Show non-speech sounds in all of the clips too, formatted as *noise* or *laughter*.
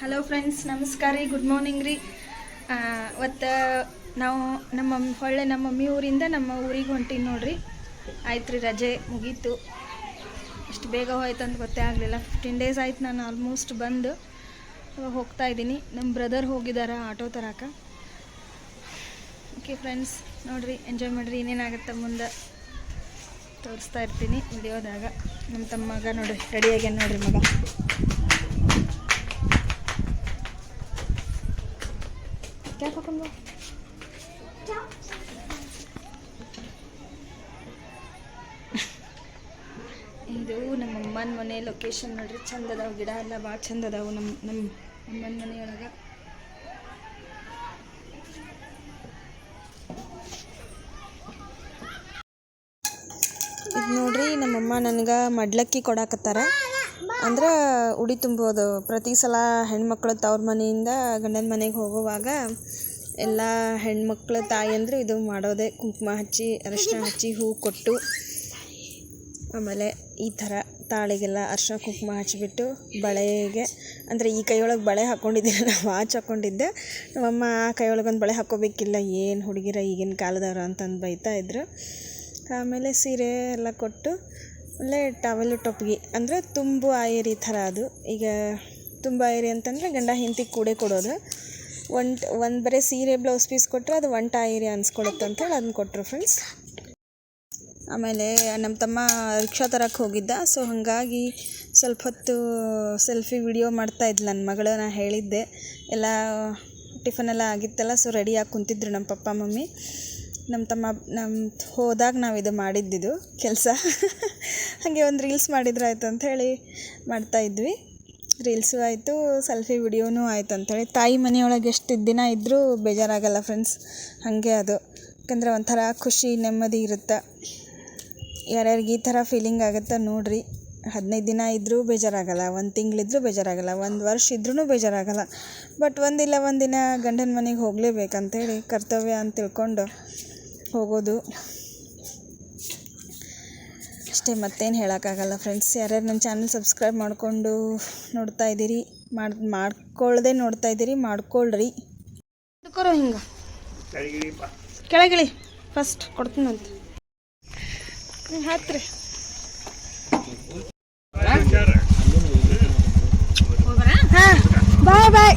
Hello friends ನಮಸ್ಕಾರ ರೀ good morning ರೀ. ಇವತ್ತು ನಾವು ನಮ್ಮ ಹೊಳ್ಳೆ ನಮ್ಮ ಮಮ್ಮಿ ಊರಿಂದ ನಮ್ಮ ಊರಿಗೆ ಹೊಂಟೀನಿ ನೋಡ್ರಿ. ಆಯ್ತು ರೀ, ರಜೆ ಮುಗೀತು. ಇಷ್ಟು ಬೇಗ ಹೋಯ್ತು ಅಂತ ಗೊತ್ತೇ ಆಗಲಿಲ್ಲ. ಫಿಫ್ಟೀನ್ ಡೇಸ್ ಆಯ್ತು ನಾನು ಆಲ್ಮೋಸ್ಟ್ ಬಂದು ಹೋಗ್ತಾ ಇದ್ದೀನಿ. ನಮ್ಮ ಬ್ರದರ್ ಹೋಗಿದ್ದಾರೆ ಆಟೋ ತರಕ. ಓಕೆ ಫ್ರೆಂಡ್ಸ್ ನೋಡ್ರಿ ಎಂಜಾಯ್ ಮಾಡಿರಿ ಏನೇನಾಗುತ್ತೆ ಮುಂದೆ? ತೋರಿಸ್ತಾ ಇರ್ತೀನಿ, ವಿಡಿಯೋದಾಗ. ನಮ್ಮ ತಮ್ಮ ಮಗ ನೋಡ್ರಿ ರೆಡಿಯಾಗ್ಯಾನ ನೋಡ್ರಿ ಮಗ. क्या पकड़ ಇದು ನಮ್ಮ ಅಮ್ಮನ ಮನೆ ಲೊಕೇಶನ್ ನೋಡ್ರಿ ಚಂದ ಅದಾವ ಗಿಡ ಎಲ್ಲ ಭಾಳ ಚಂದ ಅದಾವು ನಮ್ಮ ನಮ್ಮ ಅಮ್ಮನ ಮನೆಯೊಳಗೆ ಇದು ನೋಡ್ರಿ ನಮ್ಮಮ್ಮ ನನಗೆ ಮಡ್ಲಕ್ಕಿ ಕೊಡಾಕತ್ತಾರ ಅಂದ್ರೆ ಉಡಿ ತುಂಬೋದು ಪ್ರತಿ ಸಲ ಹೆಣ್ಮಕ್ಳು ತವ್ರ ಮನೆಯಿಂದ ಗಂಡನ ಮನೆಗೆ ಹೋಗುವಾಗ ಎಲ್ಲ ಹೆಣ್ಮಕ್ಳು ತಾಯಂದ್ರು ಇದು ಮಾಡೋದೆ. ಕುಂಕುಮ ಹಚ್ಚಿ, ಅರಿಶಿನ ಹಚ್ಚಿ, ಹೂ ಕೊಟ್ಟು, ಆಮೇಲೆ ಈ ಥರ ತಾಳಿಗೆಲ್ಲ ಅರಿಶಿನ ಕುಂಕುಮ ಹಚ್ಚಿಬಿಟ್ಟು ಬಳೆಗೆ, ಅಂದರೆ ಈ ಕೈಯೊಳಗೆ ಬಳೆ ಹಾಕ್ಕೊಂಡಿದ್ದಿಲ್ಲ ನಾನು ವಾಚ್ ಹಾಕ್ಕೊಂಡಿದ್ದೆ ನಮ್ಮಮ್ಮ ಆ ಕೈಯೊಳಗೆ ಒಂದು ಬಳೆ ಹಾಕ್ಕೋಬೇಕಿಲ್ಲ ಏನು ಹುಡುಗಿರ ಈಗಿನ ಕಾಲದವ್ರು ಅಂತಂದು ಬೈತಾ ಇದ್ರು. ಆಮೇಲೆ ಸೀರೆ ಎಲ್ಲ ಕೊಟ್ಟು ಒಳ್ಳೆ ಟವಲು ಟೊಪ್ಪಿಗೆ ಅಂದರೆ ತುಂಬು ಆಯರಿ ಥರ ಅದು. ಈಗ ತುಂಬ ಆಯರಿ ಅಂತಂದರೆ ಗಂಡ ಹೆಂಡತಿ ಕೂಡೆ ಕೊಡೋದು. ಒಂಟ್ ಒಂದು ಬರೀ ಸೀರೆ ಬ್ಲೌಸ್ ಪೀಸ್ ಕೊಟ್ಟರೆ ಅದು ಒಂಟ ಆಯರಿ ಅನ್ಸ್ಕೊಳುತ್ತೆ ಅಂತೇಳಿ ಅದನ್ನ ಕೊಟ್ಟರು ಫ್ರೆಂಡ್ಸ್ ಆಮೇಲೆ ನಮ್ಮ ತಮ್ಮ ರಿಕ್ಷಾ ತರಕ್ಕೆ ಹೋಗಿದ್ದ. ಸೊ ಹಾಗಾಗಿ ಸ್ವಲ್ಪ ಹೊತ್ತು ಸೆಲ್ಫಿ ವಿಡಿಯೋ ಮಾಡ್ತಾ ಇದ್ದ ನನ್ನ ಮಗಳು ನಾನು ಹೇಳಿದ್ದೆ. ಎಲ್ಲ ಟಿಫನ್ ಎಲ್ಲ ಆಗಿತ್ತಲ್ಲ ಸೊ ರೆಡಿಯಾಗಿ ಕುಂತಿದ್ರು ನಮ್ಮ ಪಪ್ಪ, ಮಮ್ಮಿ. ನಮ್ಮ ತಮ್ಮ ನಮ್ಮ ಹೋದಾಗ ನಾವು ಇದು ಮಾಡಿದ್ದಿದ್ದು ಕೆಲಸ. *laughs* ಹಾಗೆ ಒಂದು ರೀಲ್ಸ್ ಮಾಡಿದ್ರೆ ಆಯ್ತು ಅಂಥೇಳಿ ಮಾಡ್ತಾಯಿದ್ವಿ ರೀಲ್ಸು ಆಯಿತು, ಸೆಲ್ಫಿ ವಿಡಿಯೋನೂ ಆಯ್ತು ಅಂಥೇಳಿ ತಾಯಿ ಮನೆಯೊಳಗೆ ಎಷ್ಟು ದಿನ ಇದ್ದರೂ ಬೇಜಾರಾಗಲ್ಲ ಫ್ರೆಂಡ್ಸ್ ಹಾಗೆ ಅದು. ಯಾಕಂದರೆ ಒಂಥರ ಖುಷಿ, ನೆಮ್ಮದಿ ಇರುತ್ತೆ. ಯಾರ್ಯಾರಿಗೆ ಈ ಥರ ಫೀಲಿಂಗ್ ಆಗುತ್ತೆ ನೋಡಿರಿ. ಹದಿನೈದು ದಿನ ಇದ್ದರೂ ಬೇಜಾರಾಗಲ್ಲ, ಒಂದು ತಿಂಗಳಿದ್ರೂ ಬೇಜಾರಾಗಲ್ಲ, ಒಂದು ವರ್ಷ ಇದ್ರೂ ಬೇಜಾರಾಗಲ್ಲ. ಬಟ್ ಒಂದಿಲ್ಲ, ಒಂದಿನ ಗಂಡನ ಮನೆಗೆ ಹೋಗಲೇಬೇಕಂತೇಳಿ ಕರ್ತವ್ಯ ಅಂತ ತಿಳ್ಕೊಂಡು ಹೋಗೋದು. ಅಷ್ಟೇ ಮತ್ತೇನು ಹೇಳೋಕ್ಕಾಗಲ್ಲ ಫ್ರೆಂಡ್ಸ್ ಯಾರ್ಯಾರು ನನ್ನ ಚಾನಲ್ ಸಬ್ಸ್ಕ್ರೈಬ್ ಮಾಡಿಕೊಂಡು ನೋಡ್ತಾ ಇದ್ದೀರಿ ಮಾಡಿ ಮಾಡ್ಕೊಳ್ಳದೆ ನೋಡ್ತಾ ಇದ್ದೀರಿ ಮಾಡ್ಕೊಳ್ರಿ. ಕೊರೋ ಹಿಂಗೆ. ಕೆಳಗಿಳಿ. ಫಸ್ಟ್ ಕೊಡ್ತೀನಂತ ಹ್ಞೂ ಹತ್ರಿ ಹಾಂ ಬಾಯ್ ಬಾಯ್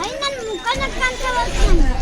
అయినా ముఖం నక్కంటే వస్తుంది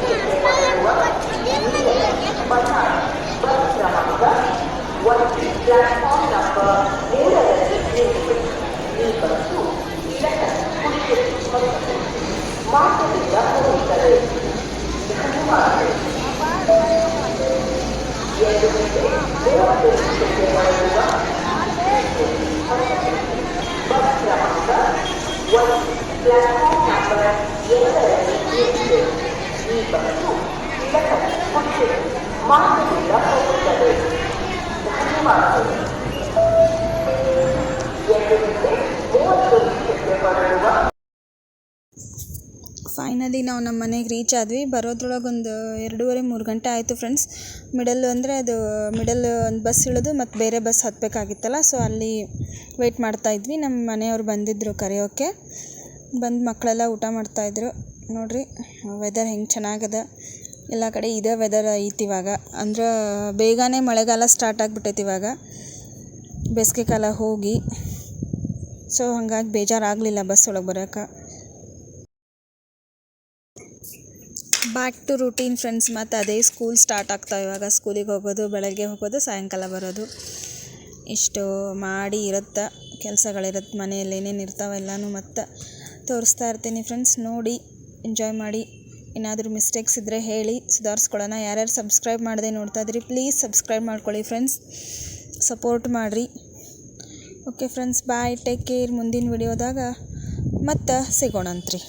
ಫೈನಲಿ ನಾವು ನಮ್ಮ ಮನೆಗೆ ರೀಚ್ ಆದ್ವಿ. ಬರೋದ್ರೊಳಗೆ ಒಂದು ಎರಡೂವರೆ, ಮೂರು ಗಂಟೆ ಆಯಿತು ಫ್ರೆಂಡ್ಸ್ ಮಿಡಲ್ ಅಂದರೆ ಅದು ಮಿಡಲ್ ಒಂದು ಬಸ್ ಇಳಿದು ಮತ್ತು ಬೇರೆ ಬಸ್ ಹತ್ತಬೇಕಾಗಿತ್ತಲ್ಲ ಸೊ ಅಲ್ಲಿ ವೆಯ್ಟ್ ಮಾಡ್ತಾಯಿದ್ವಿ ನಮ್ಮ ಮನೆಯವ್ರು ಬಂದಿದ್ದರು ಕರೆಯೋಕ್ಕೆ ಬಂದು ಮಕ್ಕಳೆಲ್ಲ ಊಟ ಮಾಡ್ತಾಯಿದ್ರು ನೋಡಿರಿ ವೆದರ್ ಹೆಂಗೆ ಚೆನ್ನಾಗದ. ಎಲ್ಲ ಕಡೆ ಇದೇ ವೆದರ್ ಐತಿ ಇವಾಗ. ಅಂದ್ರೆ ಬೇಗನೆ ಮಳೆಗಾಲ ಸ್ಟಾರ್ಟ್ ಆಗಿಬಿಟ್ಟೈತಿ ಇವಾಗ. ಬೇಸಿಗೆ ಕಾಲ ಹೋಗಿ. ಸೊ ಹಂಗಾಗಿ ಬೇಜಾರಾಗಲಿಲ್ಲ ಬಸ್ ಒಳಗೆ ಬರೋಕೆ. ಬ್ಯಾಕ್ ಟು ರೂಟೀನ್ ಫ್ರೆಂಡ್ಸ್ ಮತ್ತು ಅದೇ ಸ್ಕೂಲ್ ಸ್ಟಾರ್ಟ್ ಆಗ್ತಾವೆ ಇವಾಗ. ಸ್ಕೂಲಿಗೆ ಹೋಗೋದು, ಬೆಳಗ್ಗೆ ಹೋಗೋದು, ಸಾಯಂಕಾಲ ಬರೋದು. ಇಷ್ಟು ಮಾಡಿ ಇರುತ್ತೆ, ಕೆಲಸಗಳಿರುತ್ತೆ ಮನೆಯಲ್ಲಿ ಏನೇನು ಇರ್ತಾವೆ ಎಲ್ಲನೂ ಮತ್ತು ತೋರಿಸ್ತಾ ಇರ್ತೀನಿ ಫ್ರೆಂಡ್ಸ್ ನೋಡಿ. ಎಂಜಾಯ್ ಮಾಡಿ. ಏನಾದರೂ ಮಿಸ್ಟೇಕ್ಸ್ ಇದ್ದರೆ ಹೇಳಿ, ಸುಧಾರಿಸ್ಕೊಳ್ಳೋಣ. ಯಾರ್ಯಾರು ಸಬ್ಸ್ಕ್ರೈಬ್ ಮಾಡದೆ ನೋಡ್ತಾ ಇದ್ರಿ ಪ್ಲೀಸ್ ಸಬ್ಸ್ಕ್ರೈಬ್ ಮಾಡ್ಕೊಳ್ಳಿ ಫ್ರೆಂಡ್ಸ್ ಸಪೋರ್ಟ್ ಮಾಡಿರಿ. Okay friends bye take care ಮುಂದಿನ ವಿಡಿಯೋದಾಗ ಮತ್ತೆ ಸಿಗೋಣಂತ್ರಿ.